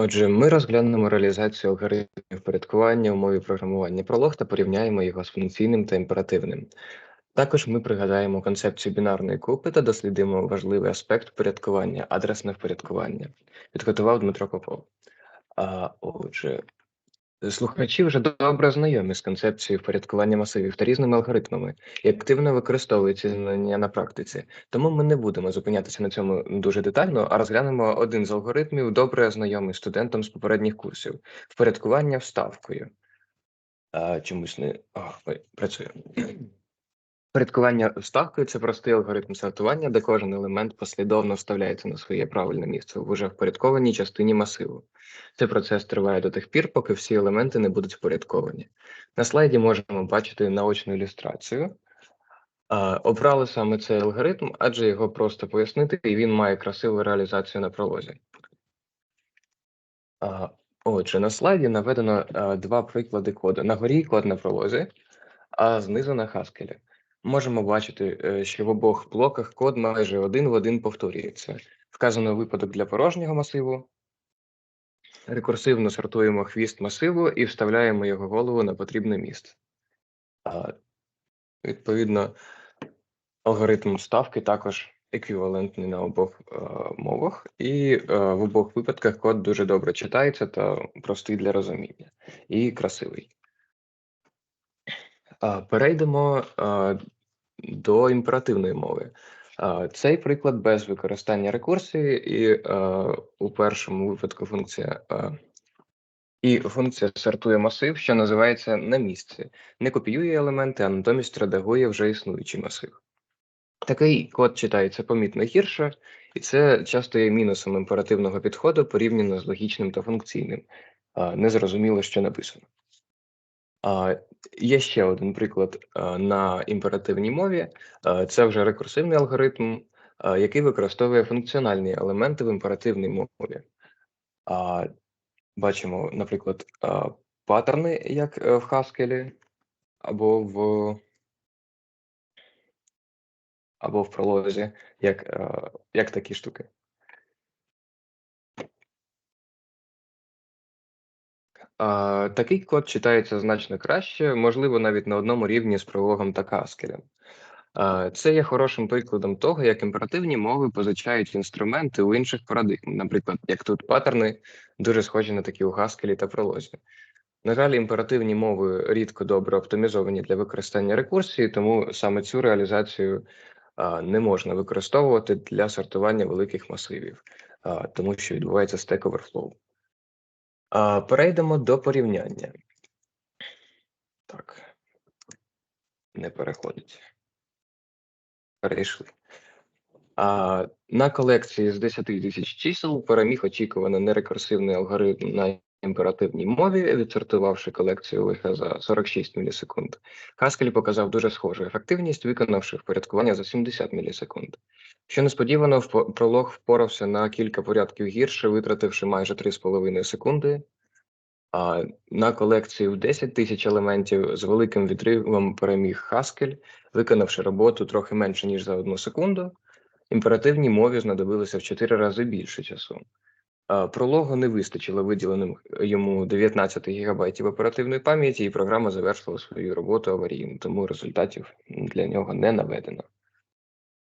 Отже, ми розглянемо реалізацію алгоритмів впорядкування у мові програмування пролог та порівняємо його з функційним та імперативним. Також ми пригадаємо концепцію бінарної купи та дослідимо важливий аспект впорядкування адресне впорядкування. Підготував Дмитро Попов. А, Отже, слухачі вже добре знайомі з концепцією впорядкування масивів та різними алгоритмами і активно використовують ці знання на практиці. Тому ми не будемо зупинятися на цьому дуже детально, а розглянемо один з алгоритмів, добре знайомий студентам з попередніх курсів впорядкування вставкою. А, Чомусь не ой, працює. Впорядкування вставкою це простий алгоритм сортування, де кожен елемент послідовно вставляється на своє правильне місце в уже впорядкованій частині масиву. Цей процес триває до тих пір, поки всі елементи не будуть впорядковані. На слайді можемо бачити наочну ілюстрацію. Обрали саме цей алгоритм, адже його просто пояснити, і він має красиву реалізацію на пролозі. Отже, на слайді наведено два приклади коду. На горі код на пролозі, а знизу на хаскелі можемо бачити, е, що в обох блоках код майже один в один повторюється. Вказано випадок для порожнього масиву. Рекурсивно сортуємо хвіст масиву і вставляємо його голову на потрібне місце. Відповідно, алгоритм вставки також еквівалентний на обох е, мовах, і е, в обох випадках код дуже добре читається та простий для розуміння і красивий. Перейдемо до імперативної мови. Цей приклад без використання рекурсії, і у першому випадку функція і функція сортує масив, що називається на місці, не копіює елементи, а натомість редагує вже існуючий масив. Такий код читається помітно гірше, і це часто є мінусом імперативного підходу порівняно з логічним та функційним. Незрозуміло, що написано. Є ще один приклад на імперативній мові. Це вже рекурсивний алгоритм, який використовує функціональні елементи в імперативній мові. Бачимо, наприклад, паттерни, як е, в Haskell, або в або в пролозі, як, е, як такі штуки. Такий код читається значно краще, можливо, навіть на одному рівні з прологом та каскелем. Це є хорошим прикладом того, як імперативні мови позичають інструменти у інших парадигм, наприклад, як тут паттерни дуже схожі на такі у Haskell та пролозі. На жаль, імперативні мови рідко добре оптимізовані для використання рекурсії, тому саме цю реалізацію не можна використовувати для сортування великих масивів, тому що відбувається Stack Перейдемо до порівняння. Так. Не переходить. Перейшли. А, На колекції з 10 тисяч чисел переміг очікувано нерекурсивний алгоритм на імперативній мові, відсортувавши колекцію лише за 46 мілісекунд. Haskell показав дуже схожу ефективність, виконавши впорядкування за 70 мілісекунд. Що несподівано, пролог впорався на кілька порядків гірше, витративши майже 3,5 секунди. А на колекцію в 10 тисяч елементів з великим відривом переміг Haskell, виконавши роботу трохи менше ніж за одну секунду. Імперативній мові знадобилося в 4 рази більше часу. Прологу не вистачило виділеним йому 19 ГБ оперативної пам'яті, і програма завершила свою роботу аварійно, тому результатів для нього не наведено.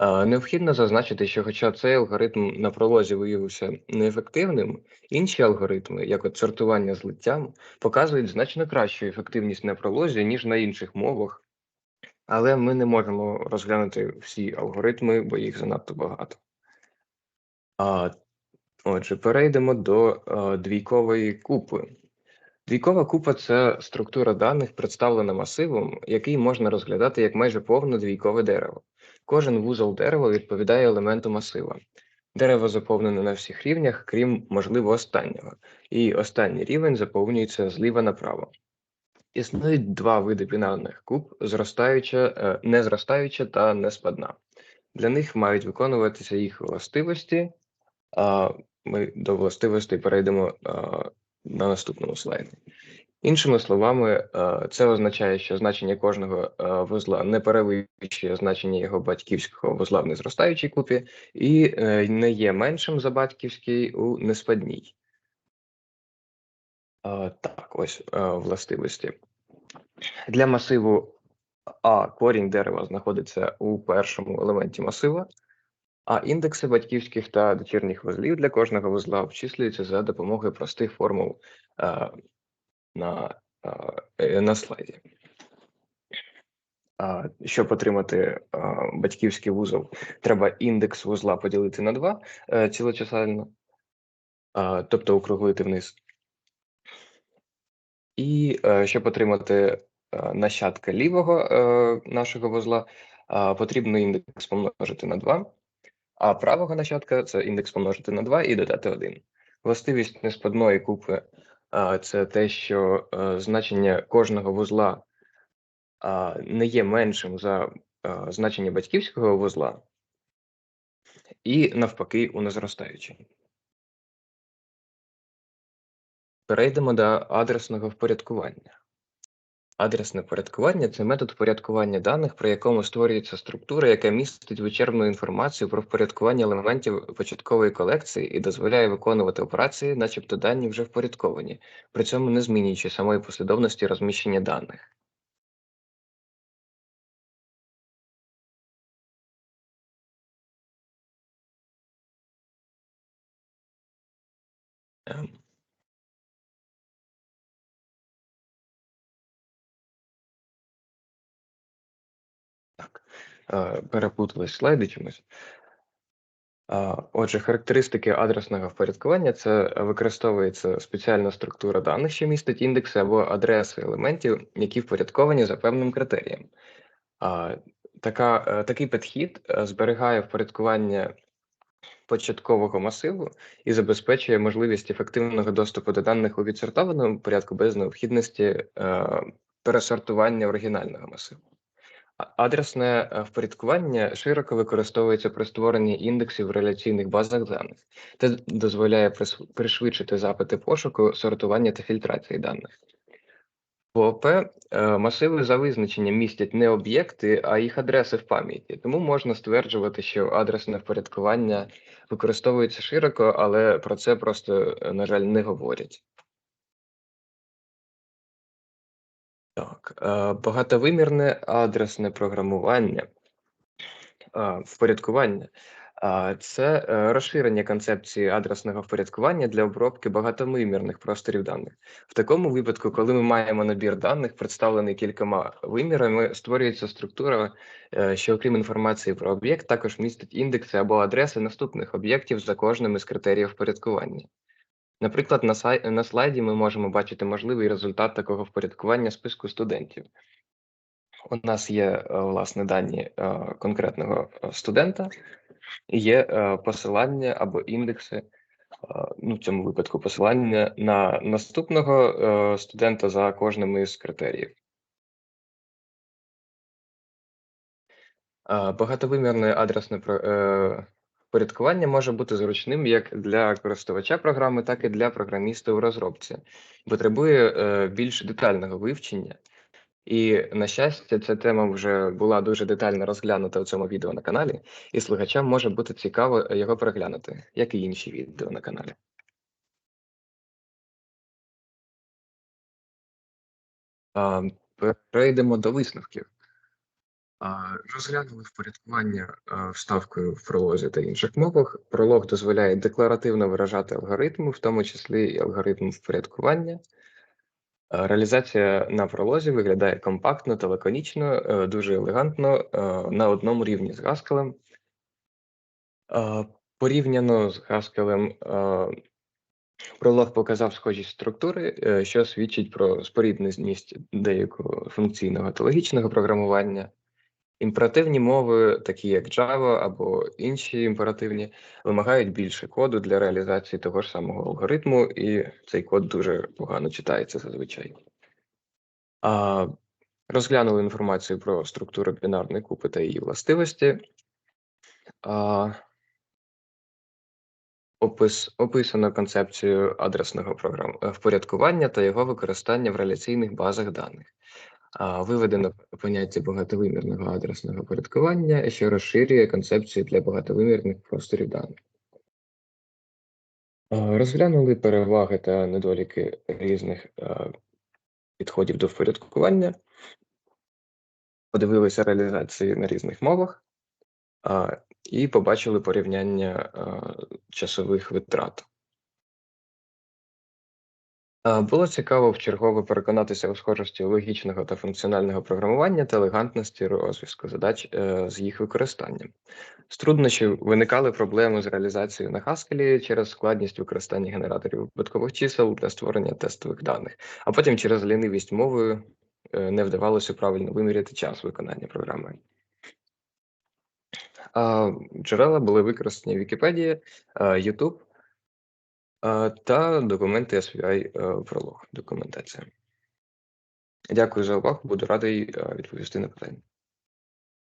Необхідно зазначити, що, хоча цей алгоритм на пролозі виявився неефективним, інші алгоритми, як от сортування злиттям, показують значно кращу ефективність на пролозі, ніж на інших мовах, але ми не можемо розглянути всі алгоритми, бо їх занадто багато. Отже, перейдемо до е, двійкової купи. Двійкова купа це структура даних, представлена масивом, який можна розглядати як майже повне двійкове дерево. Кожен вузол дерева відповідає елементу масива. Дерево заповнене на всіх рівнях, крім, можливо, останнього, і останній рівень заповнюється зліва направо. Існують два види бінарних куб: зростаюча, е, незростаюча та неспадна. Для них мають виконуватися їх властивості. Ми до властивостей перейдемо на наступному слайді. Іншими словами, це означає, що значення кожного вузла не перевищує значення його батьківського вузла в незростаючій купі і е, не є меншим за батьківський у неспадній. Так, ось властивості. Для масиву А корінь дерева знаходиться у першому елементі масива, а індекси батьківських та дочірніх вузлів для кожного вузла обчислюються за допомогою простих формул е, на, е, на слайді. А, Щоб отримати а, батьківський вузол, треба індекс вузла поділити на 2 е, цілочисельно, а, тобто округлити вниз. І е, щоб отримати е, нащадка лівого е, нашого вузла, е, потрібно індекс помножити на 2, а правого нащадка це індекс помножити на 2 і додати 1. Властивість неспадної купи це те, що е, значення кожного вузла не є меншим за е, значення батьківського вузла, і навпаки, у незростаючий. Перейдемо до адресного впорядкування. Адресне впорядкування це метод впорядкування даних, при якому створюється структура, яка містить вичерпну інформацію про впорядкування елементів початкової колекції і дозволяє виконувати операції, начебто дані вже впорядковані, при цьому не змінюючи самої послідовності розміщення даних. Ем. Так, е, слайди чомусь. Отже, характеристики адресного впорядкування це використовується спеціальна структура даних, що містить індекси або адреси елементів, які впорядковані за певним критерієм. Така, е, Такий підхід е, зберігає впорядкування початкового масиву і забезпечує можливість ефективного доступу до даних у відсортованому порядку без необхідності пересортування оригінального масиву. Адресне е, впорядкування широко використовується при створенні індексів в реляційних базах даних та дозволяє пришвидшити запити пошуку, сортування та фільтрації даних. В ООП е, масиви за визначенням містять не об'єкти, а їх адреси в пам'яті. Тому можна стверджувати, що адресне впорядкування використовується широко, але про це просто, е, на жаль, не говорять. Так, е, багатовимірне адресне програмування, впорядкування це е, розширення концепції адресного впорядкування для обробки багатовимірних просторів даних. В такому випадку, коли ми маємо набір даних, представлений кількома вимірами, створюється структура, е, що, окрім інформації про об'єкт, також містить індекси або адреси наступних об'єктів за кожним із критеріїв впорядкування. Наприклад, на сай... на слайді ми можемо бачити можливий результат такого впорядкування списку студентів. У нас є е, власне дані конкретного студента, є е, посилання або індекси, е, ну в цьому випадку посилання на наступного е, студента за кожним із критеріїв. Багатовимірне адресне порядкування може бути зручним як для користувача програми, так і для програміста у розробці. Потребує більш детального вивчення. І на щастя, ця тема вже була дуже детально розглянута у цьому відео на каналі, і слухачам може бути цікаво його переглянути, як і інші відео на каналі. Перейдемо до висновків. Розглянули впорядкування вставкою в пролозі та інших мовах. Пролог дозволяє декларативно виражати алгоритми, в тому числі і алгоритм впорядкування. Е, реалізація на пролозі виглядає компактно та лаконічно, е, дуже елегантно е, на одному рівні з Haskell. Порівняно з Haskell, пролог показав схожі структури, що свідчить про спорідненість деякого функційного та логічного програмування. Імперативні мови, такі як Java або інші імперативні, вимагають більше коду для реалізації того ж самого алгоритму, і цей код дуже погано читається зазвичай. А, Розглянули інформацію про структуру бінарної купи та її властивості. А, опис, Описано концепцію адресного програм впорядкування та його використання в реляційних базах даних. Виведено поняття багатовимірного адресного порядкування, що розширює концепцію для багатовимірних просторів даних. Розглянули переваги та недоліки різних підходів до впорядкування, подивилися реалізації на різних мовах і побачили порівняння часових витрат. Е, Було цікаво вчергове переконатися у схожості логічного та функціонального програмування та елегантності розв'язку задач е, з їх використанням. З труднощів виникали проблеми з реалізацією на Haskell через складність використання генераторів випадкових чисел для створення тестових даних, а потім через лінивість мовою е, не вдавалося правильно виміряти час виконання програми. Джерела були використані Вікіпедія, е, YouTube е, та документи SPI е, пролог, документація. Дякую за увагу, буду радий е, відповісти на питання.